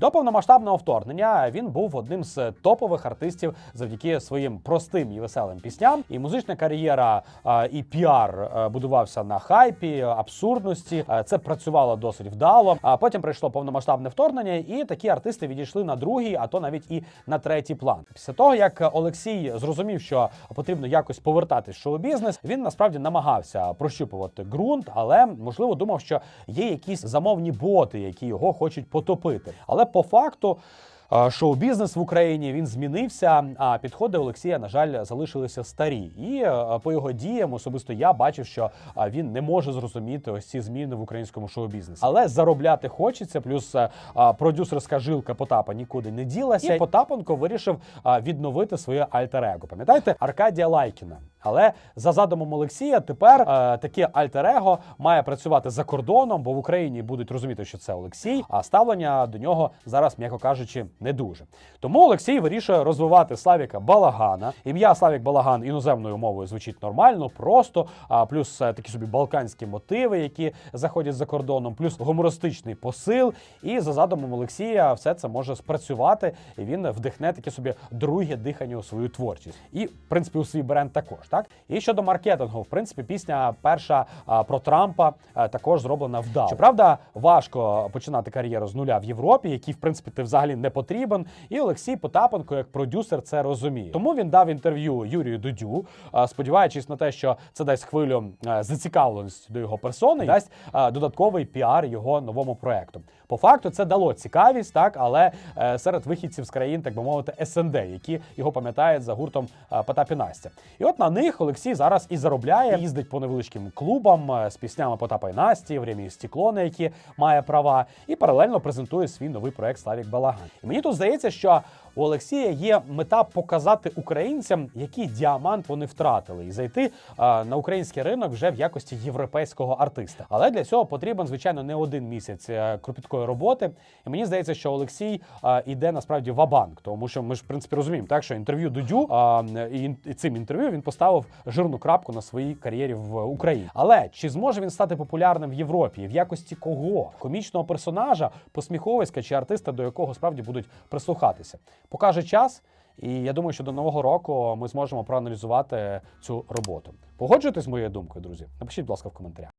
До повномасштабного вторгнення він був одним з топових артистів завдяки своїм простим і веселим пісням. І музична кар'єра і піар е, будувався на хайпі, абсурдності. Е, Це працювало досить вдало. А потім прийшло повномасштабне вторгнення, і такі артисти відійшли на другий, а то навіть і на третій план. Після того як Олексій зрозумів, що потрібно якось повертатись в шоу-бізнес, він насправді намагався прощупувати ґрунт, але можливо думав, що є якісь замовні боти, які його хочуть потопити. Але по факту. Шоу-бізнес в Україні він змінився, а підходи Олексія, на жаль, залишилися старі. І по його діям особисто я бачив, що він не може зрозуміти ось ці зміни в українському шоу-бізнесі. Але заробляти хочеться. Плюс продюсерська жилка Потапа нікуди не ділася. І Потапенко вирішив відновити своє альтер-его. Пам'ятаєте Аркадія Лайкіна? Але за задумом Олексія тепер е, таке альтер-его має працювати за кордоном, бо в Україні будуть розуміти, що це Олексій, а ставлення до нього зараз, м'яко кажучи, не дуже. Тому Олексій вирішує розвивати Славіка Балагана. Ім'я Славік Балаган іноземною мовою звучить нормально, просто. А плюс е, такі собі балканські мотиви, які заходять за кордоном, плюс гумористичний посил. І за задумом Олексія все це може спрацювати, і він вдихне таке собі друге дихання у свою творчість. І в принципі у свій бренд також. Так і щодо маркетингу, в принципі, пісня перша про Трампа а, також зроблена вдало. Щоправда, важко починати кар'єру з нуля в Європі, який в принципі ти взагалі не потрібен. І Олексій Потапенко, як продюсер, це розуміє. Тому він дав інтерв'ю Юрію Дудю, а, сподіваючись на те, що це дасть хвилю а, зацікавленості до його персони, і дасть додатковий піар його новому проекту. По факту це дало цікавість, так але е, серед вихідців з країн, так би мовити, СНД, які його пам'ятають за гуртом е, Потап і Настя. І от на них Олексій зараз і заробляє, їздить по невеличким клубам е, з піснями Потапа і Насті, «Время і стекло», на які має права, і паралельно презентує свій новий проект Славік Балаган. І мені тут здається, що у Олексія є мета показати українцям, який діамант вони втратили, і зайти е, на український ринок вже в якості європейського артиста. Але для цього потрібен, звичайно, не один місяць е, кропіткої роботи. І мені здається, що Олексій е, іде насправді ва-банк, тому що ми ж в принципі розуміємо, так що інтерв'ю Дудю е, і, і цим інтерв'ю він поставив жирну крапку на своїй кар'єрі в Україні. Але чи зможе він стати популярним в Європі? В якості кого? Комічного персонажа, посміховиська чи артиста, до якого справді будуть прислухатися? Покаже час. І я думаю, що до нового року ми зможемо проаналізувати цю роботу. Погоджуєтесь моєю думкою, друзі? Напишіть, будь ласка, в коментарях.